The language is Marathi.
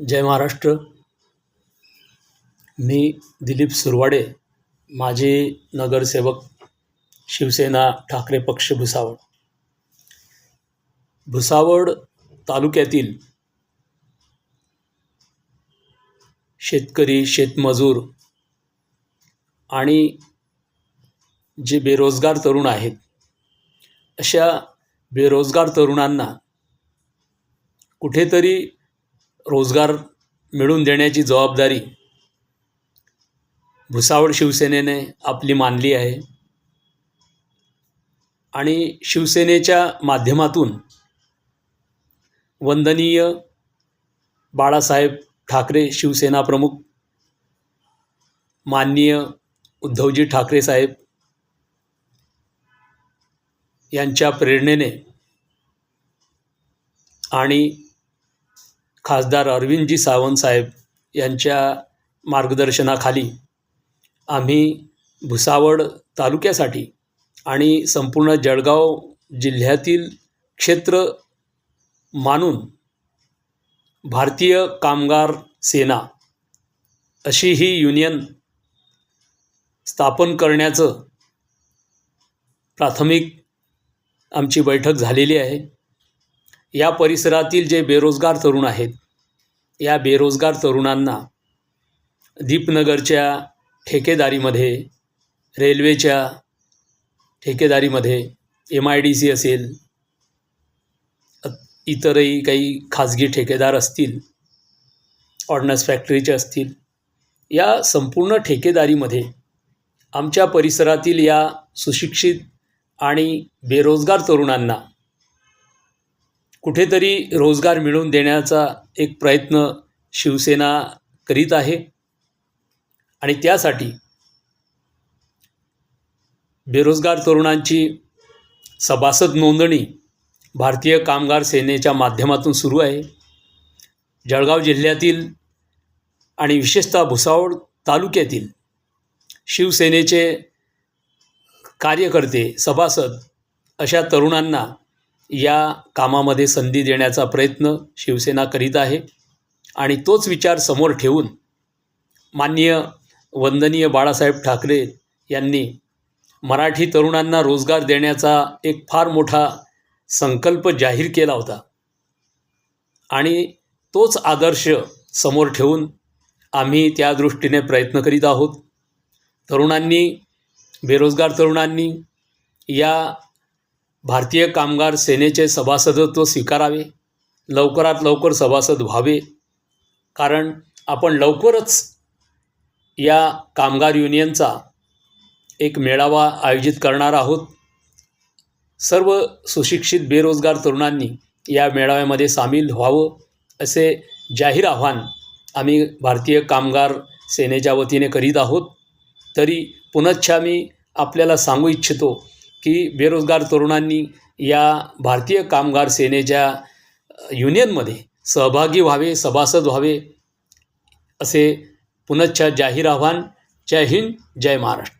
जय महाराष्ट्र. मी दिलीप सुरवाडे माजी नगरसेवक शिवसेना ठाकरे पक्ष भुसावळ. भुसावळ तालुक्यातील शेतकरी शेतमजूर आणि जे बेरोजगार तरुण आहेत अशा बेरोजगार तरुणांना कुठेतरी रोजगार मिळवून देण्याची जबाबदारी भुसावळ शिवसेनेने आपली मानली आहे. आणि शिवसेनेच्या माध्यमातून वंदनीय बाळासाहेब ठाकरे शिवसेना प्रमुख माननीय उद्धवजी ठाकरे साहेब यांच्या प्रेरणेने आणि खासदार अरविंदजी सावंत साहेब यांच्या मार्गदर्शनाखाली आम्ही भुसावळ तालुक्यासाठी आणि संपूर्ण जळगाव जिल्ह्यातील क्षेत्र मानून भारतीय कामगार सेना अशी ही युनियन स्थापन करण्याचं प्राथमिक आमची बैठक झालेली आहे. या परिसरातील जे बेरोजगार तरुण आहेत या बेरोजगार तरुणांना दीपनगरच्या ठेकेदारीमध्ये रेल्वेच्या ठेकेदारीमध्ये एम आय डी सी असेल इतरही काही खाजगी ठेकेदार असतील ऑर्डनन्स फॅक्टरीचे असतील या संपूर्ण ठेकेदारीमध्ये आमच्या परिसरातील या सुशिक्षित आणि बेरोजगार तरुणांना कुठेतरी रोजगार मिळवून देण्याचा एक प्रयत्न शिवसेना करीत आहे. आणि त्यासाठी बेरोजगार तरुणांची सभासद नोंदणी भारतीय कामगार सेनेच्या माध्यमातून सुरू आहे. जळगाव जिल्ह्यातील आणि विशेषतः भुसावळ तालुक्यातील शिवसेनेचे कार्यकर्ते सभासद अशा तरुणांना या कामामध्ये संधी देण्याचा प्रयत्न शिवसेना करीत आहे. आणि तोच विचार समोर ठेवून माननीय वंदनीय बाळासाहेब ठाकरे यांनी मराठी तरुणांना रोजगार देण्याचा एक फार मोठा संकल्प जाहीर केला होता. आणि तोच आदर्श समोर ठेवून आम्ही त्या दृष्टीने प्रयत्न करीत आहोत. तरुणांनी बेरोजगार तरुणांनी या भारतीय कामगार सेनेचे सभासदत्व स्वीकारावे लवकरात लवकर सभासद व्हावे. कारण आपण लवकरच या कामगार युनियनचा एक मेळावा आयोजित करणार आहोत. सर्व सुशिक्षित बेरोजगार तरुणांनी या मेळाव्यामध्ये सामील व्हावं असे जाहीर आव्हान आम्ही भारतीय कामगार सेनेच्या वतीने करीत आहोत. तरी पुनच्छा मी आपल्याला सांगू इच्छितो की बेरोजगार तरुणांनी या भारतीय कामगार सेनेच्या युनियनमध्ये सहभागी व्हावे सभासद व्हावे असे पुनच्छा जाहीर आव्हान. जय हिंद जय महाराष्ट्र.